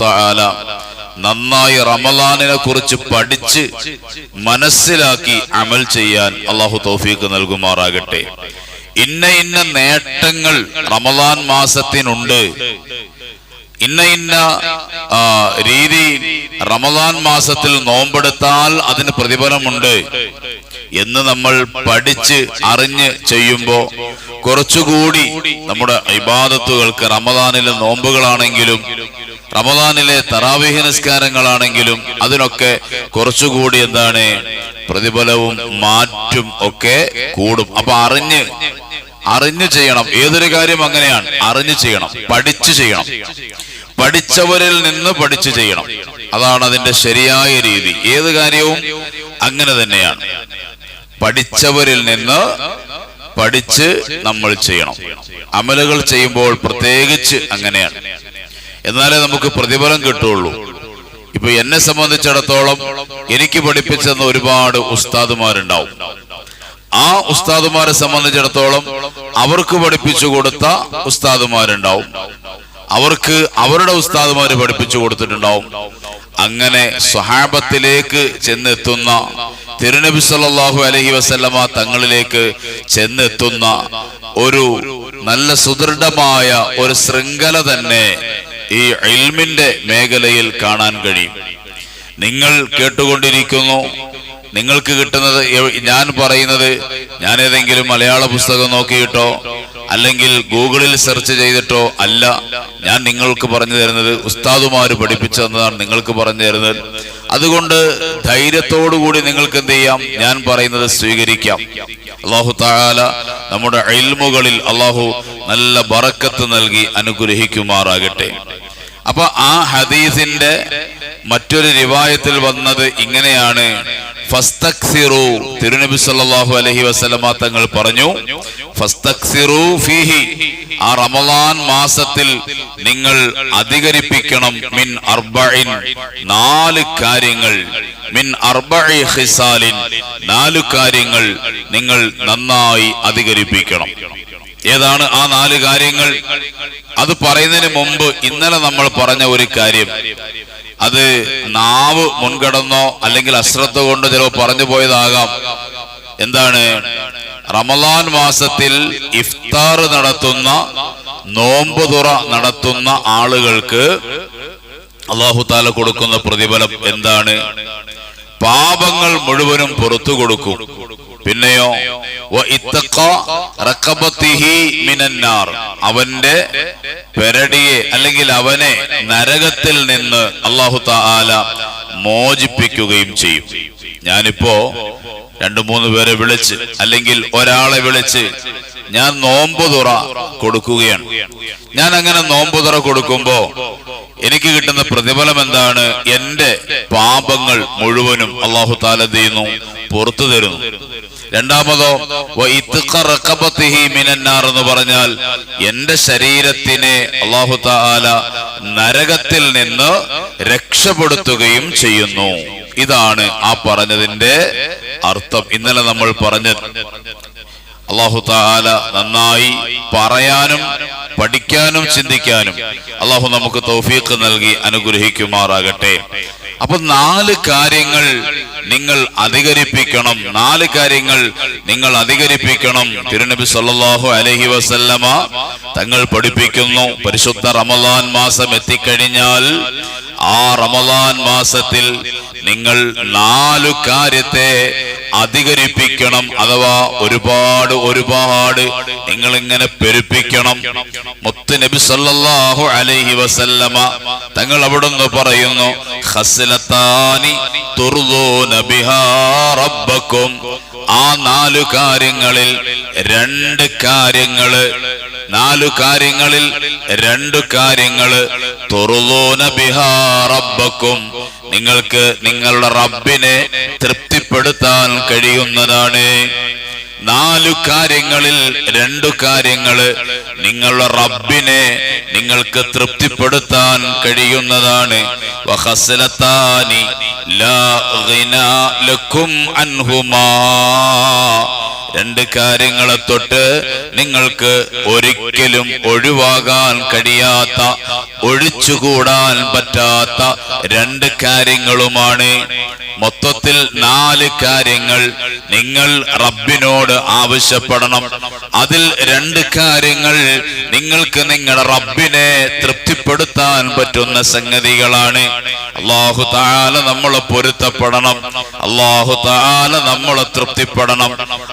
തആല നന്നായി റമലാനിനെ കുറിച്ച് പഠിച്ച് മനസ്സിലാക്കി അമൽ ചെയ്യാൻ അള്ളാഹു തൗഫീക്ക് നൽകുമാറാകട്ടെ. ഇന്ന ഇന്ന നേട്ടങ്ങൾ റമലാൻ മാസത്തിനുണ്ട്. ഇന്ന ഇന്ന രീതി റമദാൻ മാസത്തിൽ നോമ്പെടുത്താൽ അതിന് പ്രതിഫലമുണ്ട്. എന്ന് നമ്മൾ പഠിച്ച് അറിഞ്ഞ് ചെയ്യുമ്പോ കുറച്ചുകൂടി നമ്മുടെ ഇബാദത്തുകൾക്ക് റമദാനിലെ നോമ്പുകളാണെങ്കിലും റമദാനിലെ തറാവിഹ നിസ്കാരങ്ങളാണെങ്കിലും അതിനൊക്കെ കുറച്ചുകൂടി എന്താണ് പ്രതിഫലവും മാറ്റും ഒക്കെ കൂടും. അപ്പൊ അറിഞ്ഞ് അറിഞ്ഞു ചെയ്യണം. ഏതൊരു കാര്യം അങ്ങനെയാണ്. അറിഞ്ഞു ചെയ്യണം. പഠിച്ചു ചെയ്യണം. പഠിച്ചവരിൽ നിന്ന് പഠിച്ചു ചെയ്യണം. അതാണ് അതിന്റെ ശരിയായ രീതി. ഏത് കാര്യവും അങ്ങനെ തന്നെയാണ്. പഠിച്ചവരിൽ നിന്ന് പഠിച്ച് നമ്മൾ ചെയ്യണം. അമലുകൾ ചെയ്യുമ്പോൾ പ്രത്യേകിച്ച് അങ്ങനെയാണ്. എന്നാലേ നമുക്ക് പ്രതിഫലം കിട്ടുള്ളൂ ഇപ്പൊ എന്നെ സംബന്ധിച്ചിടത്തോളം എനിക്ക് പഠിപ്പിച്ചെന്ന ഒരുപാട് ഉസ്താദുമാരുണ്ടാവും. ആ ഉസ്താദുമാരെ സംബന്ധിച്ചിടത്തോളം അവർക്ക് പഠിപ്പിച്ചു കൊടുത്ത ഉസ്താദുമാരുണ്ടാവും. അവർക്ക് അവരുടെ ഉസ്താദുമാര് പഠിപ്പിച്ചു കൊടുത്തിട്ടുണ്ടാവും. അങ്ങനെ സ്വഹാബത്തിലേക്ക് ചെന്നെത്തുന്ന തിരുനബി സല്ലാഹു അലഹി വസല്ലമ തങ്ങളിലേക്ക് ചെന്നെത്തുന്ന ഒരു നല്ല സുദൃഢമായ ഒരു ശൃംഖല തന്നെ ഈ ഇൽമിന്റെ മേഖലയിൽ കാണാൻ കഴിയും. നിങ്ങൾ കേട്ടുകൊണ്ടിരിക്കുന്നു. നിങ്ങൾക്ക് കിട്ടുന്നത് ഞാൻ പറയുന്നത് ഞാൻ ഏതെങ്കിലും മലയാള പുസ്തകം നോക്കിയിട്ടോ? അല്ലെങ്കിൽ ഗൂഗിളിൽ സെർച്ച് ചെയ്തിട്ടോ അല്ല ഞാൻ നിങ്ങൾക്ക് പറഞ്ഞു തരുന്നത് ഉസ്താദുമാർ പഠിപ്പിച്ചു തന്നതാണ് നിങ്ങൾക്ക് പറഞ്ഞു തരുന്നത്. അതുകൊണ്ട് ധൈര്യത്തോടു കൂടി നിങ്ങൾക്ക് എന്ത് ചെയ്യാം? ഞാൻ പറയുന്നത് സ്വീകരിക്കാം. അള്ളാഹു താല നമ്മുടെ അയൽമുകളിൽ അള്ളാഹു നല്ല ബറക്കത്ത് നൽകി അനുഗ്രഹിക്കുമാറാകട്ടെ. അപ്പൊ ആ ഹദീസിന്റെ മറ്റൊരു രിവായത്തിൽ വന്നത് ഇങ്ങനെയാണ്. തിരുനബി സല്ലല്ലാഹു അലൈഹി വസ്ലമ തങ്ങൾ പറഞ്ഞു ഫീഹി. ആ റമളാൻ മാസത്തിൽ നിങ്ങൾ അധികരിപ്പിക്കണം മിൻ അർബഇൻ. നാല് കാര്യങ്ങൾ മിൻ അർബഇ ഹിസാലിൻ നാല് കാര്യങ്ങൾ നിങ്ങൾ നന്നായി അധികരിപ്പിക്കണം. ഏതാണ് ആ നാല് കാര്യങ്ങൾ? അത് പറയുന്നതിന് മുമ്പ് ഇന്നലെ നമ്മൾ പറഞ്ഞ ഒരു കാര്യം. അത് നാവ് മുൻകടന്നോ അല്ലെങ്കിൽ അശ്രദ്ധ കൊണ്ട് ചിലപ്പോൾ പറഞ്ഞു പോയതാകാം. എന്താണ്? റമലാൻ മാസത്തിൽ ഇഫ്താർ നടത്തുന്ന നോമ്പ് തുറ നടത്തുന്ന ആളുകൾക്ക് അള്ളാഹു താല കൊടുക്കുന്ന പ്രതിഫലം എന്താണ്? പാപങ്ങൾ മുഴുവനും പുറത്തു കൊടുക്കും. പിന്നെയോ അവന്റെ പെരടിയെ അല്ലെങ്കിൽ അവനെ നരകത്തിൽ നിന്ന് അള്ളാഹു താല മോചിപ്പിക്കുകയും ചെയ്യും. ഞാനിപ്പോ രണ്ടു മൂന്ന് പേരെ വിളിച്ച് അല്ലെങ്കിൽ ഒരാളെ വിളിച്ച് ഞാൻ നോമ്പ് തുറ കൊടുക്കുകയാണ്. ഞാൻ അങ്ങനെ നോമ്പ് തുറ കൊടുക്കുമ്പോ എനിക്ക് കിട്ടുന്ന പ്രതിഫലം എന്താണ്? എന്റെ പാപങ്ങൾ മുഴുവനും അള്ളാഹു താല ചെയ്യുന്നു? പുറത്തു തരുന്നു. രണ്ടാമതോ മിനന്നാർ എന്ന് പറഞ്ഞാൽ എന്റെ ശരീരത്തിനെ അള്ളാഹു താല നരകത്തിൽ നിന്ന് രക്ഷപ്പെടുത്തുകയും ചെയ്യുന്നു. ഇതാണ് ആ പറഞ്ഞതിന്റെ അർത്ഥം. ഇന്നലെ നമ്മൾ പറഞ്ഞത് അള്ളാഹു താല നന്നായി പറയാനും പഠിക്കാനും ചിന്തിക്കാനും അള്ളാഹു നമുക്ക് തൗഫീഖ് നൽകി അനുഗ്രഹിക്കുമാറാകട്ടെ. അപ്പൊ നാല് കാര്യങ്ങൾ നിങ്ങൾ അധികരിപ്പിക്കണം. നാല് കാര്യങ്ങൾ നിങ്ങൾ അധികരിപ്പിക്കണം. തിരുനബി സല്ലാഹു അലഹി വസല്ലമ തങ്ങൾ പഠിപ്പിക്കുന്നു. പരിശുദ്ധ റമദാൻ മാസം എത്തിക്കഴിഞ്ഞാൽ ആ റമദാൻ മാസത്തിൽ നിങ്ങൾ നാലു കാര്യത്തെ അധികരിപ്പിക്കണം അഥവാ ഒരുപാട് ഒരുപാട് നിങ്ങൾ ഇങ്ങനെ പെരുപ്പിക്കണം. മുത്ത് നബി സല്ലല്ലാഹു അലൈഹി വസല്ലമ തങ്ങൾ അവിടുന്ന് പറയുന്നു ബിഹാ റബ്ബക്കും. ആ നാലു കാര്യങ്ങളിൽ രണ്ട് കാര്യങ്ങൾ നാലു കാര്യങ്ങളിൽ രണ്ടു കാര്യങ്ങൾ തുറുദൂന ബിഹാ റബ്ബക്കും. നിങ്ങൾക്ക് നിങ്ങളുടെ റബ്ബിനെ തൃപ്തിപ്പെടുത്താൻ കഴിയുന്നതാണ്. നാലു കാര്യങ്ങളിൽ രണ്ടു കാര്യങ്ങൾ നിങ്ങളുടെ റബ്ബിനെ നിങ്ങൾക്ക് തൃപ്തിപ്പെടുത്താൻ കഴിയുന്നതാണ്. وخصلتان لا غنى لكم عنهما രണ്ട് കാര്യങ്ങളെ തൊട്ട് നിങ്ങൾക്ക് ഒരിക്കലും ഒഴിവാകാൻ കഴിയാത്ത ഒഴിച്ചുകൂടാൻ പറ്റാത്ത രണ്ട് കാര്യങ്ങളുമാണ് മൊത്തത്തിൽ നാല് കാര്യങ്ങൾ നിങ്ങൾ റബ്ബിനോട് ആവശ്യപ്പെടണം അതിൽ രണ്ട് കാര്യങ്ങൾ നിങ്ങൾക്ക് നിങ്ങളുടെ റബ്ബിനെ തൃപ്തിപ്പെടുത്താൻ പറ്റുന്ന സംഗതികളാണ് അള്ളാഹു താല നമ്മളെ പൊരുത്തപ്പെടണം. അള്ളാഹു താല നമ്മളെ തൃപ്തിപ്പെടണം.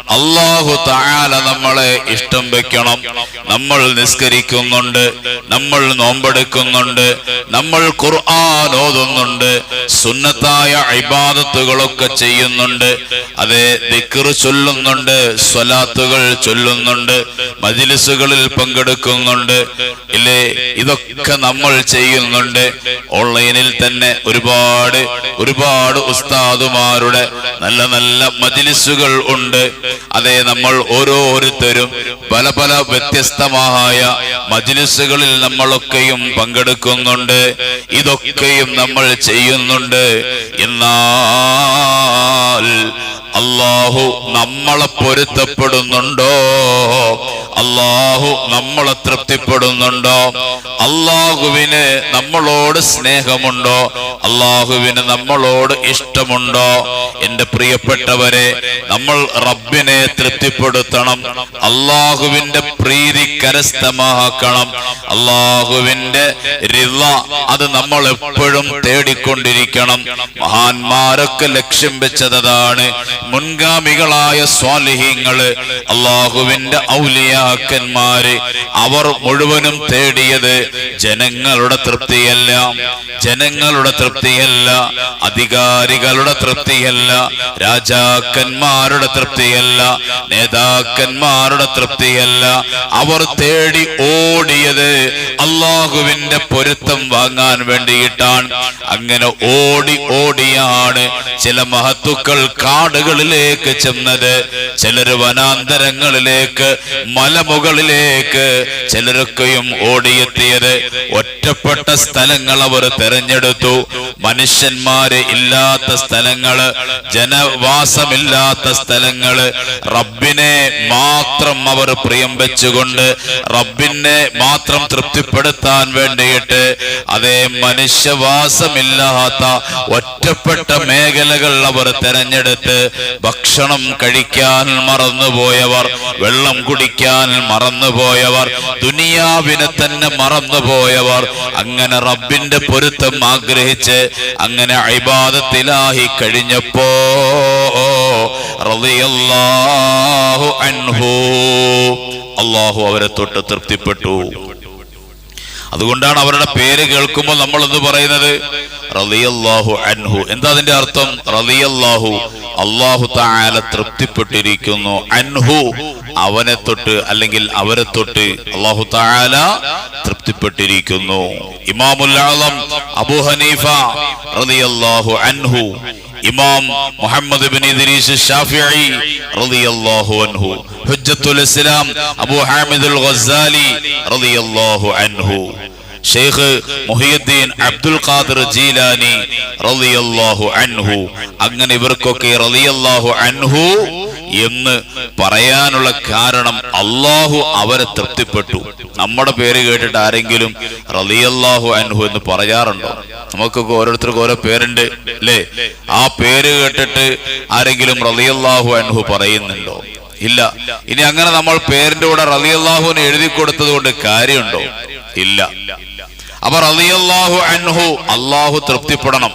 അള്ളാഹു താല നമ്മളെ ഇഷ്ടം വെക്കണം. നമ്മൾ നിസ്കരിക്കുന്നുണ്ട്. നമ്മൾ നോമ്പെടുക്കുന്നുണ്ട് നമ്മൾ ഖുർആൻ ഓതുന്നുണ്ട് സുന്നത്തായ ഇബാദത്തുകളൊക്കെ ചെയ്യുന്നുണ്ട് അതെ ദിക്ർ ചൊല്ലുന്നുണ്ട് സ്വലാത്തുകൾ ചൊല്ലുന്നുണ്ട് മജിലിസുകളിൽ പങ്കെടുക്കുന്നുണ്ട് ഇല്ലേ? ഇതൊക്കെ നമ്മൾ ചെയ്യുന്നുണ്ട്. ഓൺലൈനിൽ തന്നെ ഒരുപാട് ഒരുപാട് ഉസ്താദുമാരുടെ നല്ല നല്ല മജിലിസുകൾ ഉണ്ട്. അതെ നമ്മൾ ഓരോരുത്തരും പല പല വ്യത്യസ്തമായ മജിലിസുകളിൽ നമ്മളൊക്കെയും പങ്കെടുക്കുന്നുണ്ട്. ഇതൊക്കെയും നമ്മൾ ചെയ്യുന്നുണ്ട്. എന്നാൽ അള്ളാഹു നമ്മളെ പൊരുത്തപ്പെടുന്നുണ്ടോ? അള്ളാഹു നമ്മളെ തൃപ്തിപ്പെടുന്നുണ്ടോ? അള്ളാഹുവിന് നമ്മളോട് സ്നേഹമുണ്ടോ? അള്ളാഹുവിന് നമ്മളോട് ഇഷ്ടമുണ്ടോ? എന്റെ പ്രിയപ്പെട്ടവരെ നമ്മൾ റബ്ബിനെ തൃപ്തിപ്പെടുത്തണം. അള്ളാഹുവിന്റെ പ്രീതി കരസ്ഥമാക്കണം. അള്ളാഹുവിന്റെ റിള അത് നമ്മൾ എപ്പോഴും തേടിക്കൊണ്ടിരിക്കണം. മഹാന്മാരൊക്കെ ലക്ഷ്യം വെച്ചതാണ് മുൻഗാമികളായ സ്വാലിഹീങ്ങൾ അള്ളാഹുവിന്റെ ഔലിയാക്കന്മാര് അവർ മുഴുവനും തേടിയത് ജനങ്ങളുടെ തൃപ്തിയല്ല ജനങ്ങളുടെ തൃപ്തിയല്ല അധികാരികളുടെ തൃപ്തിയല്ല രാജാക്കന്മാരുടെ തൃപ്തിയല്ല നേതാക്കന്മാരുടെ തൃപ്തിയല്ല. അവർ തേടി ഓടിയത് അള്ളാഹുവിന്റെ പൊരുത്തം വാങ്ങാൻ വേണ്ടിയിട്ടാണ്. അങ്ങനെ ഓടി ഓടിയാണ് ചില മഹത്തുക്കൾ കാടുകളിലേക്ക് ചെന്നത് ചിലര് വനാന്തരങ്ങളിലേക്ക് മലമുകളിലേക്ക്. ചിലരൊക്കെയും ഓടിയെത്തിയത് ഒറ്റപ്പെട്ട സ്ഥലങ്ങൾ അവർ തെരഞ്ഞെടുത്തു. മനുഷ്യന്മാര് ഇല്ലാത്ത സ്ഥലങ്ങൾ ജനവാസമില്ലാത്ത സ്ഥലങ്ങൾ. റബ്ബിനെ മാത്രം അവർ പ്രിയം വെച്ചുകൊണ്ട് റബ്ബിനെ മാത്രം തൃപ്തിപ്പെടുത്താൻ വേണ്ടിയിട്ട് അതേ മനുഷ്യവാസമില്ലാത്ത ഒറ്റപ്പെട്ട മേഖലകൾ അവർ തെരഞ്ഞെടുത്ത് ഭക്ഷണം കഴിക്കാൻ മറന്നുപോയവർ വെള്ളം കുടിക്കാൻ മറന്നുപോയവർ ദുനിയാവിനെ തന്നെ മറന്നുപോയവർ അങ്ങനെ റബ്ബിന്റെ പൊരുത്തം ആഗ്രഹിച്ച് അങ്ങനെ അൈബാദത്തിലായി കഴിഞ്ഞപ്പോ അൻഹു. അള്ളാഹു അവരെ തൊട്ട് തൃപ്തിപ്പെട്ടു. അതുകൊണ്ടാണ് അവരുടെ പേര് കേൾക്കുമ്പോൾ നമ്മൾ എന്ന് പറയുന്നത്? റളിയല്ലാഹു അൻഹു. എന്താ അതിന്റെ അർത്ഥം? റളിയല്ലാഹു അള്ളാഹു താല തൃപ്തിപ്പെട്ടിരിക്കുന്നു. അൻഹു അവനെ തൊട്ട് അല്ലെങ്കിൽ അവരെ തൊട്ട് അള്ളാഹു താല തൃപ്തിപ്പെട്ടിരിക്കുന്നു. ഇമാമുൽ അബു ഹനീഫ റളിയല്ലാഹു അൻഹു. ഇമാം മുഹമ്മദ് ബിൻ ഇദ്രീസ് ഷാഫിഈ റളിയല്ലാഹു അൻഹു ഹുജ്ജത്തുൽ ഇസ്ലാം അബൂ ഹാമിദുൽ ഗസാലി റളിയല്ലാഹു അൻഹു. ഷെയ്ഖ് മുഹിയുദ്ദീൻ അബ്ദുൽ ഖാദർ ജീലാനി റളിയല്ലാഹു അൻഹു. അങ്ങനെ ഇവർക്കൊക്കെ റളിയല്ലാഹു അൻഹു എന്ന് പറയാനുള്ള കാരണം അള്ളാഹു അവരെ തൃപ്തിപ്പെട്ടു. നമ്മുടെ പേര് കേട്ടിട്ട് ആരെങ്കിലും റളിയല്ലാഹു അൻഹു എന്ന് പറയാറുണ്ടോ? നമുക്കൊക്കെ ഓരോരുത്തർക്കും ഓരോ പേരുണ്ട് അല്ലേ? ആ പേര് കേട്ടിട്ട് ആരെങ്കിലും റളിയല്ലാഹു അൻഹു പറയുന്നുണ്ടോ? ഇല്ല. ഇനി അങ്ങനെ നമ്മൾ പേരിന്റെ കൂടെ റലിയല്ലാഹുവിന് എഴുതി കൊടുത്തത് കൊണ്ട് കാര്യമുണ്ടോ? ഇല്ല. അപ്പൊ റളിയല്ലാഹു അൻഹു അള്ളാഹു തൃപ്തിപ്പെടണം.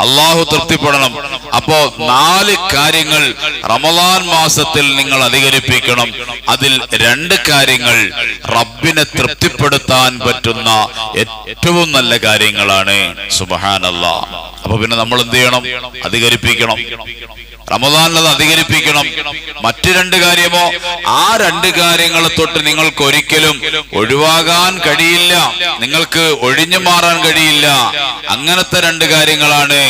അള്ളാഹു തൃപ്തിപ്പെടണം. അപ്പോ നാല് കാര്യങ്ങൾ റമദാൻ മാസത്തിൽ നിങ്ങൾ അധികരിപ്പിക്കണം. അതിൽ രണ്ട് കാര്യങ്ങൾ റബ്ബിനെ തൃപ്തിപ്പെടുത്താൻ പറ്റുന്ന ഏറ്റവും നല്ല കാര്യങ്ങളാണ്. സുബഹാനല്ല. അപ്പൊ പിന്നെ നമ്മൾ എന്ത് ചെയ്യണം? അധികരിപ്പിക്കണം. റമദാനിൽ അത് അധികരിപ്പിക്കണം. മറ്റു രണ്ട് കാര്യമോ? ആ രണ്ട് കാര്യങ്ങളെ തൊട്ട് നിങ്ങൾക്ക് ഒരിക്കലും ഒഴിവാകാൻ കഴിയില്ല. നിങ്ങൾക്ക് ഒഴിഞ്ഞു മാറാൻ കഴിയില്ല. അങ്ങനത്തെ രണ്ട് കാര്യങ്ങളാണ്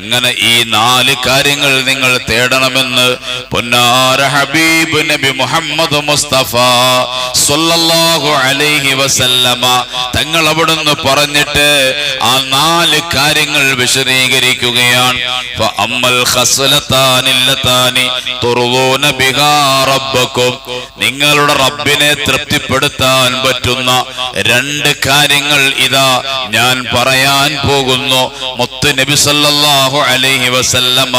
അങ്ങനെ ഈ നാല് കാര്യങ്ങൾ നിങ്ങൾ തേടണമെന്ന് പൊന്നാര ഹബീബ് നബി മുഹമ്മദ് മുസ്തഫ സല്ലല്ലാഹു അലൈഹി വസല്ലമ തങ്ങൾ അവിടുന്ന് പറഞ്ഞിട്ട് ആ നാല് കാര്യങ്ങൾ വിശദീകരിക്കുകയാണ്. നിങ്ങളുടെ റബ്ബിനെ തൃപ്തിപ്പെടുത്താൻ പറ്റുന്ന രണ്ട് കാര്യങ്ങൾ ഇതാ ഞാൻ പറയാൻ പോകുന്നു. മുത്ത് നബി സല്ലല്ലാഹു അലൈഹി വസല്ലമ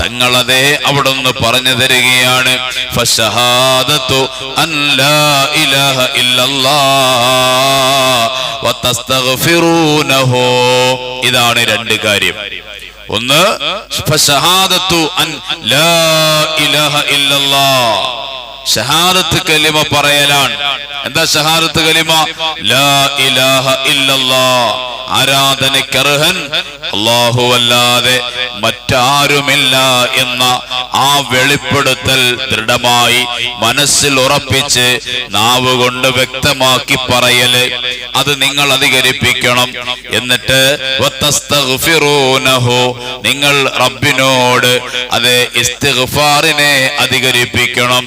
തങ്ങളതേ അവിടുന്ന് പറഞ്ഞു തരികയാണ്. ഫശഹാദത്തു ഇല്ലല്ലാഹ് ഇതാണ് രണ്ട് കാര്യം. ഒന്ന് ഫശഹാദത്തു അൻ ലാ ഇല്ലല്ലാഹ്. ഷഹാദത്ത് കലിമ പറയലാണ്. എന്താ ഷഹാദത്ത് കലിമ? ലാ ഇലാഹ ഇല്ലല്ലാഹ്. ആരാധനക്കർഹൻ അല്ലാഹു അല്ലാതെ മറ്റാരുമില്ല എന്ന ആ വെളിപ്പെടുത്തൽ ദൃഢമായി മനസ്സിൽ ഉറപ്പിച്ച് നാവ് കൊണ്ട് വ്യക്തമാക്കി പറയൽ അത് നിങ്ങൾ അധികരിപ്പിക്കണം. എന്നിട്ട് നിങ്ങൾ റബ്ബിനോട് അതെ ഇസ്തിഗ്ഫാറിനെ അധികരിപ്പിക്കണം.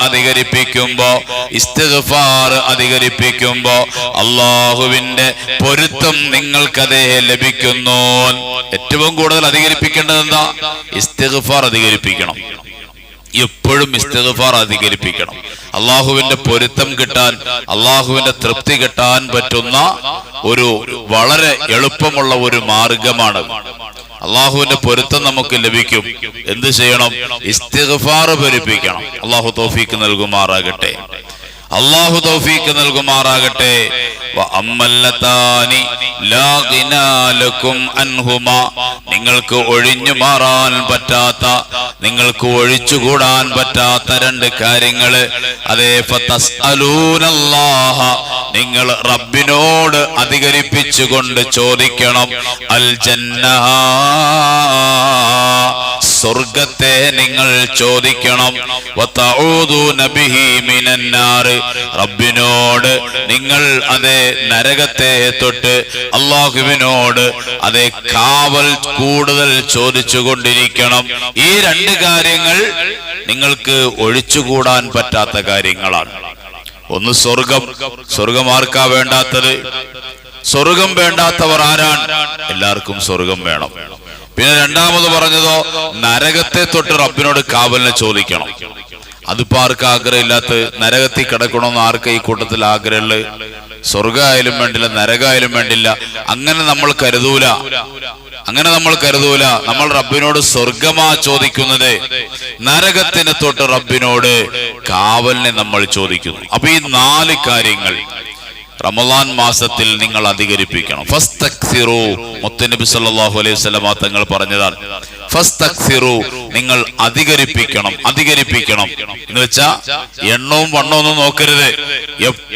അധികരിപ്പിക്കുമ്പോ ഇസ്തിഗ്ഫാർ അധികരിപ്പിക്കുമ്പോ അള്ളാഹുവിന്റെ പൊരുത്തം നിങ്ങൾക്കതേ ലഭിക്കുന്നു. ഏറ്റവും കൂടുതൽ അധികരിപ്പിക്കേണ്ടത് എന്താ ഇസ്തിഗ്ഫാർ അധികരിപ്പിക്കണം. എപ്പോഴും ഇസ്തിഗ്ഫാർ അധികരിപ്പിക്കണം. അള്ളാഹുവിന്റെ പൊരുത്തം കിട്ടാൻ അള്ളാഹുവിന്റെ തൃപ്തി കിട്ടാൻ പറ്റുന്ന ഒരു വളരെ എളുപ്പമുള്ള ഒരു മാർഗമാണ്. അള്ളാഹുവിന്റെ പൊരുത്തം നമുക്ക് ലഭിക്കും. എന്ത് ചെയ്യണം? ഇസ്തിഗ്ഫാർ ഭരിപ്പിക്കണം അള്ളാഹു തോഫീക്ക് നൽകുമാറാകട്ടെ. അള്ളാഹു തൗഫീക്ക് നൽകുമാറാകട്ടെ. നിങ്ങൾക്ക് ഒഴിഞ്ഞു മാറാൻ പറ്റാത്ത നിങ്ങൾക്ക് ഒഴിച്ചുകൂടാൻ പറ്റാത്ത രണ്ട് കാര്യങ്ങൾ. അതേ ഫതസ്അലൂനല്ലാഹ നിങ്ങൾ റബ്ബിനോട് അധികരിപ്പിച്ചുകൊണ്ട് ചോദിക്കണം. അൽ ജന്ന സ്വർഗത്തെ നിങ്ങൾ ചോദിക്കണം. റബ്ബിനോട് നിങ്ങൾ അതേ നരകത്തെ തൊട്ട് അള്ളാഹുവിനോട് അതേ കാവൽ കൂടുതൽ ചോദിച്ചു കൊണ്ടിരിക്കണം ഈ രണ്ട് കാര്യങ്ങൾ നിങ്ങൾക്ക് ഒഴിച്ചുകൂടാൻ പറ്റാത്ത കാര്യങ്ങളാണ്. ഒന്ന് സ്വർഗം. സ്വർഗമാർക്കാ വേണ്ടാത്തത്? സ്വർഗം വേണ്ടാത്തവർ ആരാണ്? എല്ലാവർക്കും സ്വർഗം വേണം. പിന്നെ രണ്ടാമത് പറഞ്ഞതോ നരകത്തെ തൊട്ട് റബ്ബിനോട് കാവലിനെ ചോദിക്കണം. അതിപ്പോ ആർക്ക് ആഗ്രഹമില്ലാത്ത നരകത്തിൽ കിടക്കണമെന്ന് ആർക്ക് ഈ കൂട്ടത്തിൽ ആഗ്രഹമുള്ളത്? സ്വർഗമായാലും വേണ്ടില്ല നരകമായാലും വേണ്ടില്ല. അങ്ങനെ നമ്മൾ കരുതൂല. അങ്ങനെ നമ്മൾ കരുതൂല. നമ്മൾ റബ്ബിനോട് സ്വർഗമാ ചോദിക്കുന്നത് നരകത്തിന് തൊട്ട് റബ്ബിനോട് കാവലിനെ നമ്മൾ ചോദിക്കുന്നു. അപ്പൊ ഈ നാല് കാര്യങ്ങൾ റമദാൻ മാസത്തിൽ നിങ്ങൾ അധികരിപ്പിക്കണം. ഫസ്തക്സിറു മുത്തനബി സല്ലാഹു അലൈഹി വസല്ലമ തങ്ങൾ പറഞ്ഞതാണ്. ഫസ്തക്സിറു നിങ്ങൾ അധികരിപ്പിക്കണം അധികരിപ്പിക്കണം. എന്ന് വെച്ചാ എണ്ണവും വണ്ണവും നോക്കരുത്.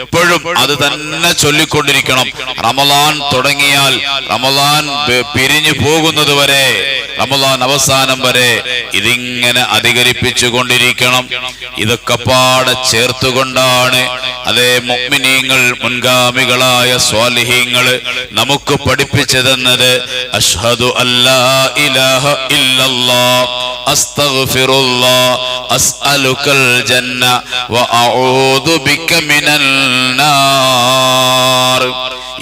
എപ്പോഴും അത് തന്നെ ചൊല്ലിക്കൊണ്ടിരിക്കണം. റമലാൻ തുടങ്ങിയാൽ റമലാൻ പിരിഞ്ഞു പോകുന്നത് വരെ റമലാൻ അവസാനം വരെ ഇതിങ്ങനെ അധികരിപ്പിച്ചു കൊണ്ടിരിക്കണം ഇതൊക്കെ പാടെ ചേർത്തുകൊണ്ടാണ് അതേ മുഅ്മിനീങ്ങൾ മുൻഗാമികളായ സ്വാലിഹീങ്ങൾ നമുക്ക് പഠിപ്പിച്ചു തന്നത് അഷ്ഹദു അല്ലാ ഇലാഹ ഇല്ലല്ലാ الله അസ്അലുക്കൽ ജന്ന വഅഊദു ബിക من النار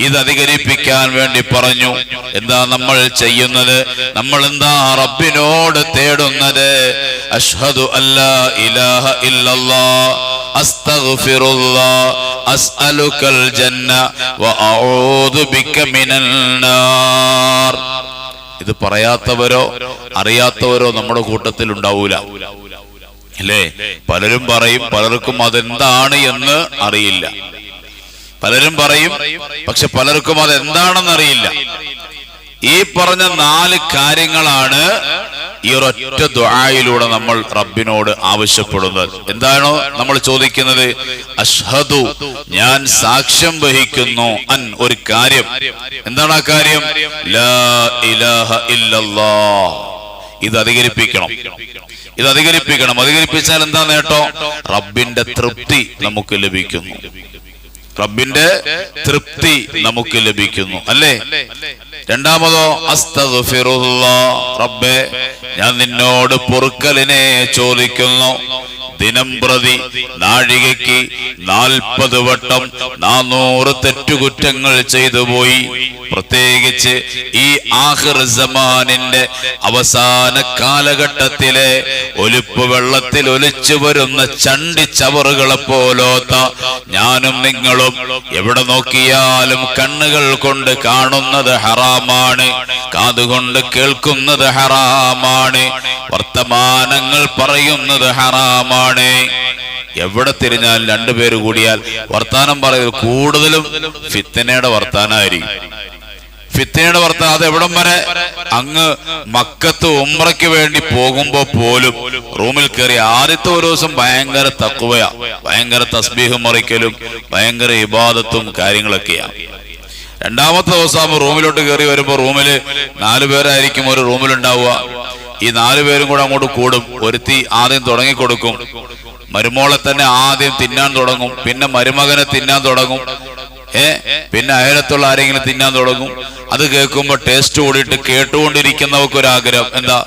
ഇത് അധികരിപ്പിക്കാൻ വേണ്ടി പറഞ്ഞു എന്താ നമ്മൾ ചെയ്യുന്നത്? നമ്മൾ എന്താ റബ്ബിനോട് തേടുന്നത്? അഷ്ഹദു അല്ലാ ഇലാഹ ഇല്ലല്ലാ അസ്തഗ്ഫിറുല്ലാ അസ്അലുക്കൽ ജന്ന വഅഊദു ബിക മിനൽ ഇത് പറയാത്തവരോ അറിയാത്തവരോ നമ്മുടെ കൂട്ടത്തിൽ ഉണ്ടാവൂല. അല്ലേ? പലരും പറയും പലർക്കും അതെന്താണ് എന്ന് അറിയില്ല. പലരും പറയും പക്ഷെ പലർക്കും അതെന്താണെന്ന് അറിയില്ല. ഈ പറഞ്ഞ നാല് കാര്യങ്ങളാണ് ഈ ഒരൊറ്റ ദുആയിലൂടെ നമ്മൾ റബ്ബിനോട് ആവശ്യപ്പെടുന്നത്. എന്താണോ നമ്മൾ ചോദിക്കുന്നത്? അഷ്ഹദു ഞാൻ സാക്ഷ്യം വഹിക്കുന്നു അൻ ഒരു കാര്യം. എന്താണ് ആ കാര്യം? ഇത് അധികരിപ്പിക്കണം. ഇത് അധികരിപ്പിക്കണം. അധികരിപ്പിച്ചാൽ എന്താ നേട്ടോ? റബ്ബിന്റെ തൃപ്തി നമുക്ക് ലഭിക്കുന്നു. റബ്ബിന്റെ തൃപ്തി നമുക്ക് ലഭിക്കുന്നു. അല്ലേ? രണ്ടാമതോ റബ്ബേ ഞാൻ നിന്നോട് പൊറുക്കലിനെ ചോദിക്കുന്നു. ദിനം പ്രതി നാഴികയ്ക്ക് നാൽപ്പത് വട്ടം നാനൂറ് തെറ്റുകുറ്റങ്ങൾ ചെയ്തു പോയി. പ്രത്യേകിച്ച് ഈ ആഹിർ സമാനിന്റെ അവസാന കാലഘട്ടത്തിലെ ഒലിപ്പ് വെള്ളത്തിൽ ഒലിച്ചു വരുന്ന ചണ്ടി ചവറുകളെ പോലോത്ത ഞാനും നിങ്ങളും എവിടെ നോക്കിയാലും കണ്ണുകൾ കൊണ്ട് കാണുന്നത് ഹറാമാണ് കാതുകൊണ്ട് കേൾക്കുന്നത് ഹറാമാണ് വർത്തമാനങ്ങൾ പറയുന്നത് ഹറാമാണ്. എവിടെ തിരിഞ്ഞാൽ രണ്ടുപേര് കൂടിയാൽ വർത്താനം പറയുന്നത് കൂടുതലും ഫിത്തനയുടെ വർത്താനായിരിക്കും. ഫിത്തനയുടെ വർത്താനം അത് എവിടം വരെ? അങ്ങ് മക്കത്ത് ഉമ്രയ്ക്ക് വേണ്ടി പോകുമ്പോ പോലും റൂമിൽ കയറി ആദ്യത്തെ ഒരു ദിവസം ഭയങ്കര തക്കുവയാ ഭയങ്കര തസ്ബീഹ് മറിക്കലും ഭയങ്കര ഇബാദത്തും കാര്യങ്ങളൊക്കെയാ. രണ്ടാമത്തെ ദിവസം റൂമിലോട്ട് കയറി വരുമ്പോ റൂമിൽ നാലുപേരായിരിക്കും ഒരു റൂമിലുണ്ടാവുക. ഈ നാലു പേരും കൂടെ അങ്ങോട്ട് കൂടും. ഒരുത്തി ആദ്യം തുടങ്ങി കൊടുക്കും മരുമോളെ തന്നെ ആദ്യം തിന്നാൻ തുടങ്ങും. പിന്നെ മരുമകനെ തിന്നാൻ തുടങ്ങും. ഏ? പിന്നെ അയലത്തുള്ള ആരെങ്കിലും തിന്നാൻ തുടങ്ങും. അത് കേൾക്കുമ്പോ ടേസ്റ്റ് കൂടിയിട്ട് കേട്ടുകൊണ്ടിരിക്കുന്നവർക്ക് ഒരു ആഗ്രഹം എന്താ?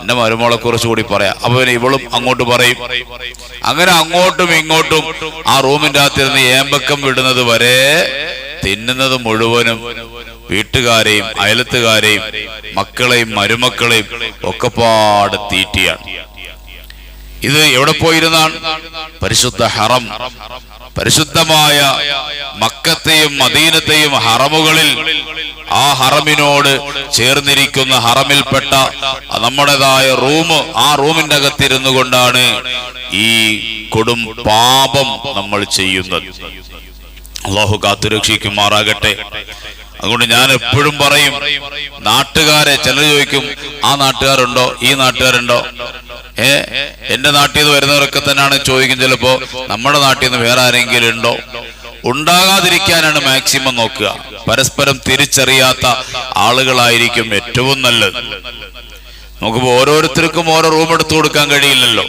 എന്റെ മരുമോളെ കുറിച്ച് കൂടി പറയാം. അപ്പൊ പിന്നെ ഇവളും അങ്ങോട്ട് പറയും. അങ്ങനെ അങ്ങോട്ടും ഇങ്ങോട്ടും ആ റൂമിന്റെ അകത്തിരുന്ന് ഏമ്പക്കം വിടുന്നത് വരെ തിന്നുന്നത് മുഴുവനും വീട്ടുകാരെയും അയലത്തുകാരെയും മക്കളെയും മരുമക്കളെയും ഒക്കെപ്പാട് തീറ്റിയാണ്. ഇത് എവിടെ പോയിരുന്നാണ്? പരിശുദ്ധ ഹറം. പരിശുദ്ധമായ മക്കത്തെയും മദീനത്തെയും ഹറമുകളിൽ ആ ഹറമിനോട് ചേർന്നിരിക്കുന്ന ഹറമിൽപ്പെട്ട നമ്മുടേതായ റൂം ആ റൂമിന്റെ അകത്തിരുന്നു കൊണ്ടാണ് ഈ കൊടും പാപം നമ്മൾ ചെയ്യുന്നത്. അള്ളാഹു കാത്തുരക്ഷിക്കുമാറാകട്ടെ. അതുകൊണ്ട് ഞാൻ എപ്പോഴും പറയും നാട്ടുകാരെ ചിലർ ചോദിക്കും ആ നാട്ടുകാരുണ്ടോ? ഈ നാട്ടുകാരുണ്ടോ? ഏ എന്റെ നാട്ടിൽ നിന്ന് വരുന്നവരൊക്കെ തന്നെയാണ് ചോദിക്കും ചിലപ്പോ നമ്മുടെ നാട്ടിൽ നിന്ന് വേറെ ആരെങ്കിലും ഉണ്ടോ? ഉണ്ടാകാതിരിക്കാനാണ് മാക്സിമം നോക്കുക. പരസ്പരം തിരിച്ചറിയാത്ത ആളുകളായിരിക്കും ഏറ്റവും നല്ലത്. നമുക്കിപ്പോ ഓരോരുത്തർക്കും ഓരോ റൂം എടുത്തു കൊടുക്കാൻ കഴിയില്ലല്ലോ.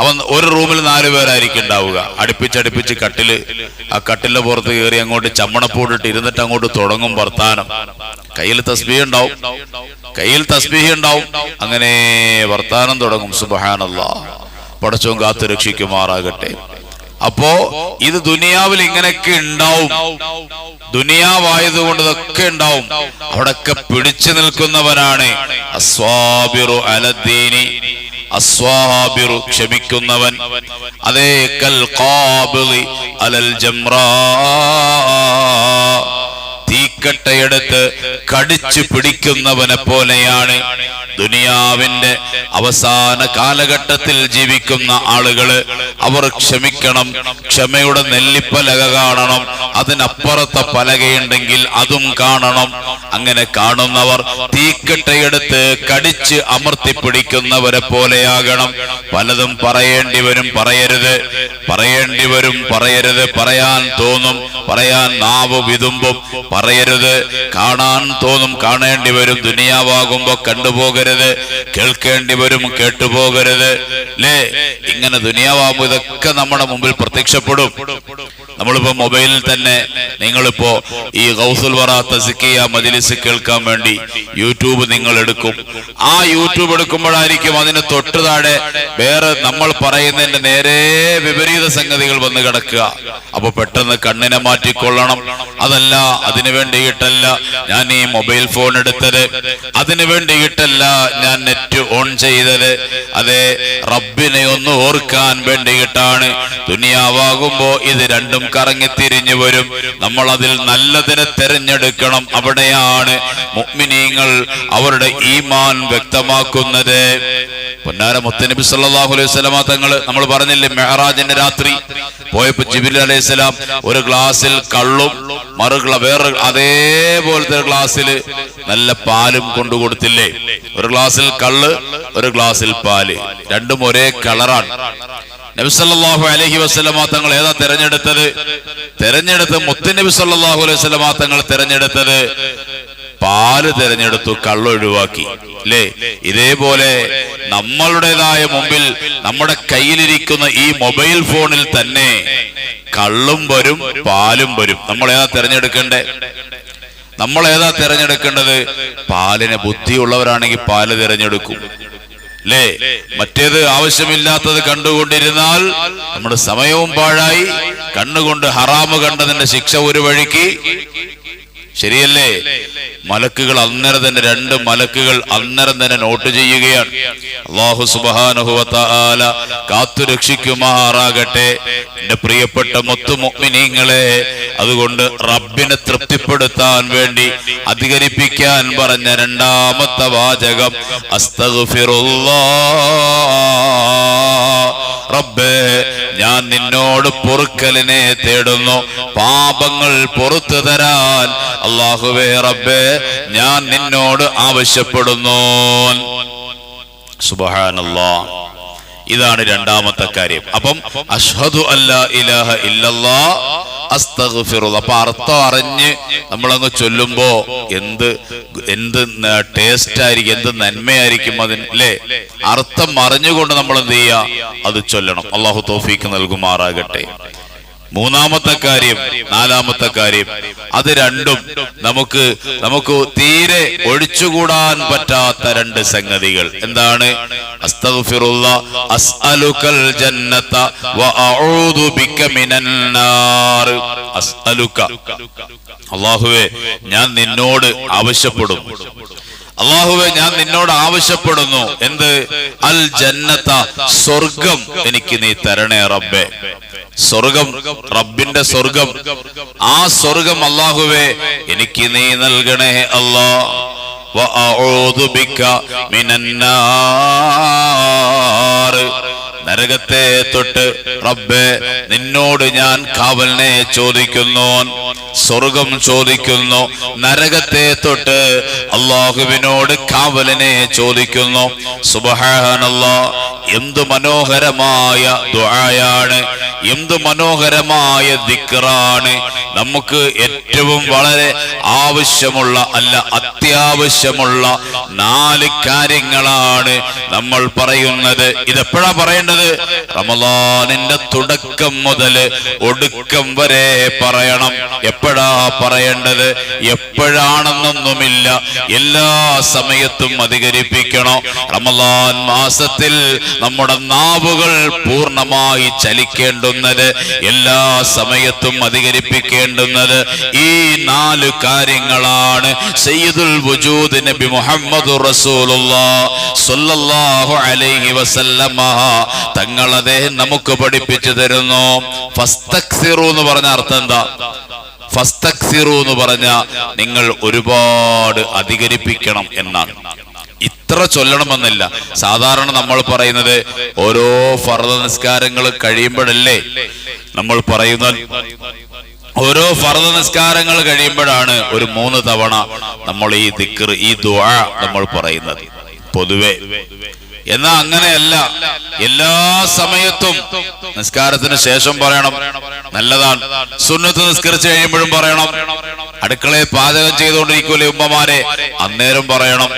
അവൻ ഒരു റൂമിൽ നാല് പേരായിരിക്കും ഉണ്ടാവുക. അടുപ്പിച്ചടുപ്പിച്ച് കട്ടിൽ ആ കട്ടിലിന്റെ പുറത്ത് കയറി അങ്ങോട്ട് ചമ്മണപ്പൂടിട്ട് ഇരുന്നിട്ട് അങ്ങോട്ട് തുടങ്ങും വർത്താനം. കയ്യിൽ തസ്ബീഹ് ഉണ്ടാവും. കയ്യിൽ തസ്ബീഹ് ഉണ്ടാവും. അങ്ങനെ വർത്താനം തുടങ്ങും. സുബഹാനല്ല. പടച്ചവും കാത്തു രക്ഷിക്കുമാറാകട്ടെ. അപ്പോ ഇത് ദുനിയാവിൽ ഇങ്ങനെയൊക്കെ ഉണ്ടാവും. ദുനിയാവായതുകൊണ്ട് ഇതൊക്കെ ഉണ്ടാവും. അവിടൊക്കെ പിടിച്ചു നിൽക്കുന്നവനാണ് അസ്വാബിറു അലദ്ദീനി. അസ്വാബിറു ക്ഷമിക്കുന്നവൻ. അതേ കൽ കാബിളി അലൽ ജംറാ. തീക്കട്ടയെടുത്ത് കടിച്ചു പിടിക്കുന്നവനെ പോലെയാണ് ദുനിയാവിന്റെ അവസാന കാലഘട്ടത്തിൽ ജീവിക്കുന്ന ആളുകൾ. അവർ ക്ഷമിക്കണം ക്ഷമയുടെ നെല്ലിപ്പലക കാണണം അതിനപ്പുറത്തെ പലകയുണ്ടെങ്കിൽ അതും കാണണം. അങ്ങനെ കാണുന്നവർ തീക്കട്ടയെടുത്ത് കടിച്ച് അമർത്തി പിടിക്കുന്നവരെ പോലെയാകണം. പലതും പറയേണ്ടി വരും പറയരുത്. പറയേണ്ടി വരും പറയരുത്. പറയാൻ തോന്നും പറയാൻ നാവ് വിതുമ്പും പറയരുത്. കാണാൻ തോന്നും കാണേണ്ടി വരും. ദുനിയാവാകുമ്പോ കണ്ടുപോകരുത്. കേൾക്കേണ്ടി വരും കേട്ടുപോകരുത്. ലേ ഇങ്ങനെ ദുനിയാവാകുമ്പോ ഇതൊക്കെ നമ്മുടെ മുമ്പിൽ പ്രത്യക്ഷപ്പെടും. നമ്മളിപ്പോ മൊബൈലിൽ തന്നെ നിങ്ങളിപ്പോ ഈ ഗൗസുൽ വറ തസിക്കിയ മജിലിസ് കേൾക്കാൻ വേണ്ടി യൂട്യൂബ് നിങ്ങൾ എടുക്കും. ആ യൂട്യൂബ് എടുക്കുമ്പോഴായിരിക്കും അതിന് തൊട്ട് താഴെ വേറെ നമ്മൾ പറയുന്നതിന്റെ നേരെ വിപരീത സംഗതികൾ വന്ന് കിടക്കുക. അപ്പൊ പെട്ടെന്ന് കണ്ണിനെ മാറ്റിക്കൊള്ളണം. അതല്ല അതിനു വേണ്ടിയിട്ടല്ല ഞാൻ ഈ മൊബൈൽ ഫോൺ എടുത്തത്. അതിനു വേണ്ടിയിട്ടല്ല ഞാൻ നെറ്റ് ഓൺ ചെയ്തത്. അതെ റബ്ബിനെ ഒന്ന് ഓർക്കാൻ വേണ്ടിയിട്ടാണ്. ദുനിയാവാകുമ്പോ ഇത് രണ്ടും കറങ്ങി തിരിഞ്ഞു വരും. നമ്മൾ അതിൽ നല്ലതിനെ തെരഞ്ഞെടുക്കണം അവിടെയാണ് മുഗ്മിനീങ്ങൾ അവരുടെ ഈമാൻ വ്യക്തമാക്കുന്നത്. പൊന്നാര മുത്തനബി സല്ലാഹു അലൈഹി വസല്ലമ തങ്ങൾ നമ്മൾ പറഞ്ഞില്ലേ മെഹറാജിന്റെ രാത്രി. പോയപ്പോ ജിബിൽ അലൈഹി സ്വലാം ഒരു ഗ്ലാസ്സിൽ കള്ളും മറുകള വേറെ അതേപോലത്തെ ഒരു ഗ്ലാസ്സിൽ നല്ല പാലും കൊണ്ടു കൊടുത്തില്ലേ. ഒരു ഗ്ലാസ്സിൽ കള്ള് ഒരു ഗ്ലാസ്സിൽ പാൽ. രണ്ടും ഒരേ കളറാണ്. നബി സല്ലല്ലാഹു അലൈഹി വസല്ലമ തങ്ങൾ ഏതാ തെരഞ്ഞെടുത്തത്? തെരഞ്ഞെടുത്ത് മുത്തനബി സല്ലല്ലാഹു അലൈഹി വസല്ലമ തങ്ങൾ തെരഞ്ഞെടുത്തത് പാൽ തിരഞ്ഞെടുത്തു കള്ളൊഴിവാക്കി അല്ലേ ഇതേപോലെ നമ്മളുടേതായ മുമ്പിൽ നമ്മുടെ കയ്യിലിരിക്കുന്ന ഈ മൊബൈൽ ഫോണിൽ തന്നെ കള്ളും വരും പാലും വരും. നമ്മൾ ഏതാ തിരഞ്ഞെടുക്കണ്ടേ? നമ്മൾ ഏതാ തിരഞ്ഞെടുക്കേണ്ടത്? പാലിന് ബുദ്ധിയുള്ളവരാണെങ്കിൽ പാൽ തിരഞ്ഞെടുക്കും. അല്ലേ മറ്റേത് ആവശ്യമില്ലാത്തത് കണ്ടുകൊണ്ടിരുന്നാൽ നമ്മുടെ സമയവും പാഴായി. കണ്ണുകൊണ്ട് ഹറാമ് കണ്ടതിന്റെ ശിക്ഷ ഒരു വഴിക്ക് ശരിയല്ലേ? മലക്കുകൾ അന്നേരം തന്നെ രണ്ട് മലക്കുകൾ അന്നേരം തന്നെ നോട്ട് ചെയ്യുകയാണ്. അള്ളാഹു സുബാനുഹുവല കാത്തു രക്ഷിക്കുമാറാകട്ടെ. എന്റെ പ്രിയപ്പെട്ട മുത്തുമൊമിനീങ്ങളെ അതുകൊണ്ട് റബ്ബിനെ തൃപ്തിപ്പെടുത്താൻ വേണ്ടി അധികരിപ്പിക്കാൻ പറഞ്ഞ രണ്ടാമത്തെ വാചകം അസ്തഫിറുള്ള റബ്ബേ നിന്നോട് പൊറുക്കലിനെ തേടുന്നു. പാപങ്ങൾ പുറത്തു തരാൻ. അള്ളാഹുവേ റബ്ബേ ഞാൻ നിന്നോട് ആവശ്യപ്പെടുന്നു. സുബഹാനല്ലാ. ഇതാണ് രണ്ടാമത്തെ കാര്യം. അപ്പം അഷ്ഹദു അല്ലാ ഇലാഹ ഇല്ലല്ലാ അസ്തഗ്ഫിറുല്ലാ അപ്പൊ അർത്ഥം അറിഞ്ഞ് നമ്മളങ്ങ് ചൊല്ലുമ്പോ എന്ത് എന്ത് ടേസ്റ്റ് ആയിരിക്കും എന്ത് നന്മയായിരിക്കും അതിന് അല്ലേ അർത്ഥം അറിഞ്ഞുകൊണ്ട് നമ്മൾ എന്ത് ചെയ്യുക അത് ചൊല്ലണം. അള്ളാഹു തോഫീക്ക് നൽകുമാറാകട്ടെ. മൂന്നാമത്തെ കാര്യം നാലാമത്തെ കാര്യം. അത് രണ്ടും നമുക്ക് നമുക്ക് തീരെ ഒഴിച്ചുകൂടാൻ പറ്റാത്ത രണ്ട് സംഗതികൾ. എന്താണ്? അസ്അലുക്കൽ വഅഊദു മിനന്നാർ അല്ലാഹുവേ ഞാൻ നിന്നോട് ആവശ്യപ്പെടും. അള്ളാഹുവെ ഞാൻ നിന്നോട് ആവശ്യപ്പെടുന്നു. എന്ത്? അൽ ജന്നത്ത സ്വർഗം എനിക്ക് നീ തരണേ റബ്ബെ. സ്വർഗം റബ്ബിന്റെ സ്വർഗം. ആ സ്വർഗം അള്ളാഹുവെ എനിക്ക് നീ നൽകണേ അല്ലാ. നരകത്തെ തൊട്ട് റബ്ബെ നിന്നോട് ഞാൻ കാവലിനെ ചോദിക്കുന്നു സ്വർഗം ചോദിക്കുന്നു. നരകത്തെ തൊട്ട് അള്ളാഹുവിനോട് കാവലിനെ ചോദിക്കുന്നു. സുബഹാനല്ലോ എന്ത് മനോഹരമായ ദുആയാണ് എന്ത് മനോഹരമായ ദിക്റാണ്. നമുക്ക് ഏറ്റവും വളരെ ആവശ്യമുള്ള അല്ല അത്യാവശ്യമുള്ള നാല് കാര്യങ്ങളാണ് നമ്മൾ പറയുന്നത്. ഇതെപ്പോഴാ പറയേണ്ടത്? റമദാനിന്റെ തുടക്കം മുതൽ ഒടുക്കം വരെ പറയണം. എപ്പോഴാ പറയേണ്ടത്? എപ്പോഴാണെന്നൊന്നുമില്ല. എല്ലാ സമയത്തും അധികരിപ്പിക്കണം. റമദാൻ മാസത്തിൽ നമ്മുടെ നാവുകൾ പൂർണമായി ചലിക്കേണ്ടുന്നത് എല്ലാ സമയത്തും അധികരിപ്പിക്കേണ്ടുന്നത് ഈ നാല് കാര്യങ്ങളാണ്. സയ്യിദുൽ വജൂദ് നബി മുഹമ്മദ് റസൂലുള്ളാഹു അലൈഹി വസല്ലമ. തങ്ങൾ അദ്ദേഹം നമുക്ക് പഠിപ്പിച്ചു തരുന്നു. ഫസ്തക്സിറു എന്ന് പറഞ്ഞ അർത്ഥം എന്താ? ഫസ്തക്സിറു എന്ന് പറഞ്ഞ നിങ്ങൾ ഒരുപാട് അധികരിപ്പിക്കണം എന്നാണ്. ഇത്ര ചൊല്ലണമെന്നില്ല. സാധാരണ നമ്മൾ പറയുന്നത് ഓരോ ഫർദ നിസ്കാരങ്ങൾ കഴിയുമ്പോഴല്ലേ നമ്മൾ പറയുന്ന ഓരോ ഫർദ നിസ്കാരങ്ങൾ കഴിയുമ്പോഴാണ് ഒരു മൂന്ന് തവണ നമ്മൾ ഈ ദിക്കർ ഈ ദുആ നമ്മൾ പറയുന്നത്. പൊതുവെ. എന്നാ അങ്ങനെയല്ല. എല്ലാ സമയത്തും നിസ്കാരത്തിന് ശേഷം പറയണം. നല്ലതാണ്. സുന്നത്ത് നിസ്കരിച്ചു കഴിയുമ്പോഴും പറയണം. അടുക്കളയിൽ പാചകം ചെയ്തുകൊണ്ടിരിക്കൂലേ ഉമ്മമാരെ? അന്നേരം പറയണം.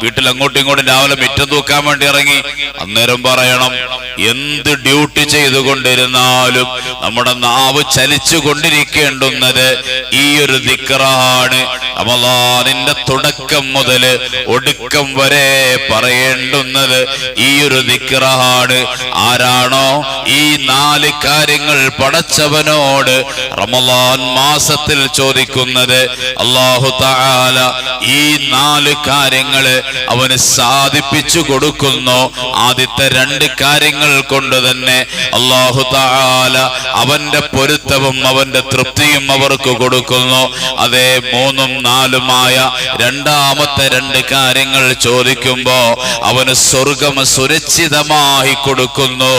വീട്ടിൽ അങ്ങോട്ടും ഇങ്ങോട്ടും രാവിലെ മിറ്റം തൂക്കാൻ വേണ്ടി ഇറങ്ങി. അന്നേരം പറയണം എന്ത് ഡ്യൂട്ടി ചെയ്തുകൊണ്ടിരുന്നാലും നമ്മുടെ നാവ് ചലിച്ചു കൊണ്ടിരിക്കേണ്ടുന്നത് ഈ ഒരു ദിക്കറാണ് റമദാനിന്റെ തുടക്കം മുതൽ ഒടുക്കം വരെ പറയേണ്ടുന്നത് ഈ ഒരു ദിക്കറാണ് ആരാണോ ഈ നാല് കാര്യങ്ങൾ പടച്ചവനോട് റമദാൻ മാസത്തിൽ ചോദിക്കുന്നത് അള്ളാഹു താല ഈ നാല് കാര്യങ്ങൾ അവന് സാധിപ്പിച്ചു കൊടുക്കുന്നു. ആദ്യത്തെ രണ്ട് കാര്യങ്ങൾ കൊണ്ട് തന്നെ അള്ളാഹു താല അവന്റെ പൊരുത്തവും അവന്റെ തൃപ്തിയും അവർക്ക് കൊടുക്കുന്നു. അതേ മൂന്നും നാലുമായ രണ്ടാമത്തെ രണ്ട് കാര്യങ്ങൾ ചോദിക്കുമ്പോ അവന് സ്വർഗം സുരക്ഷിതമായി കൊടുക്കുന്നു.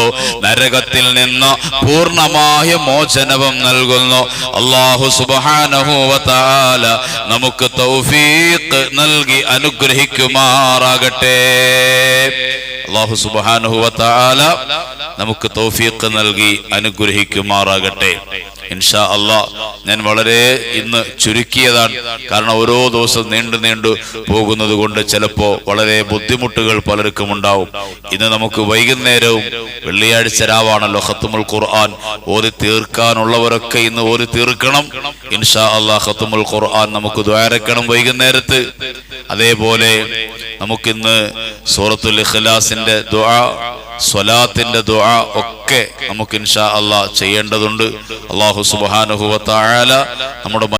നരകത്തിൽ നിന്ന് പൂർണമായ മോചനവും നൽകുന്നു. അള്ളാഹു സുബാനഹുവതാല നമുക്ക് തൗഫീഖ് നൽകി അനുഗ്രഹിക്കുമാറാകട്ടെ അള്ളാഹു സുബാനുഹുവത്താല നമുക്ക് തൗഫീഖ് നൽകി അനുഗ്രഹിക്കുമാറാകട്ടെ. ഇൻഷാ അള്ളാ ഞാൻ വളരെ ഇന്ന് ചുരുക്കിയതാണ്. കാരണം ഓരോ ദിവസം നീണ്ടു നീണ്ടു പോകുന്നത് കൊണ്ട് ചിലപ്പോ വളരെ ബുദ്ധിമുട്ടുകൾ പലർക്കും ഉണ്ടാവും. ഇന്ന് നമുക്ക് വൈകുന്നേരവും വെള്ളിയാഴ്ച രാവാണല്ലോ ഹത്തുമുൽ ഖുർആൻ. ഓതി തീർക്കാനുള്ളവരൊക്കെ ഇന്ന് ഓതി തീർക്കണം. ഇൻഷാ അള്ളാ ഹത്തുമുൽ ഖുർആൻ നമുക്ക് ദ്വാരക്കണം വൈകുന്നേരത്ത്. അതേപോലെ നമുക്കിന്ന് സൂറത്തുൽ ഇഖ്ലാസിന്റെ ദുആ സ്വലാത്തിന്റെ ദുആ ഒക്കെ നമുക്ക് ഇൻഷാ അള്ളാഹ് ചെയ്യേണ്ടതുണ്ട്. അള്ളാഹു തആല നമ്മുടെ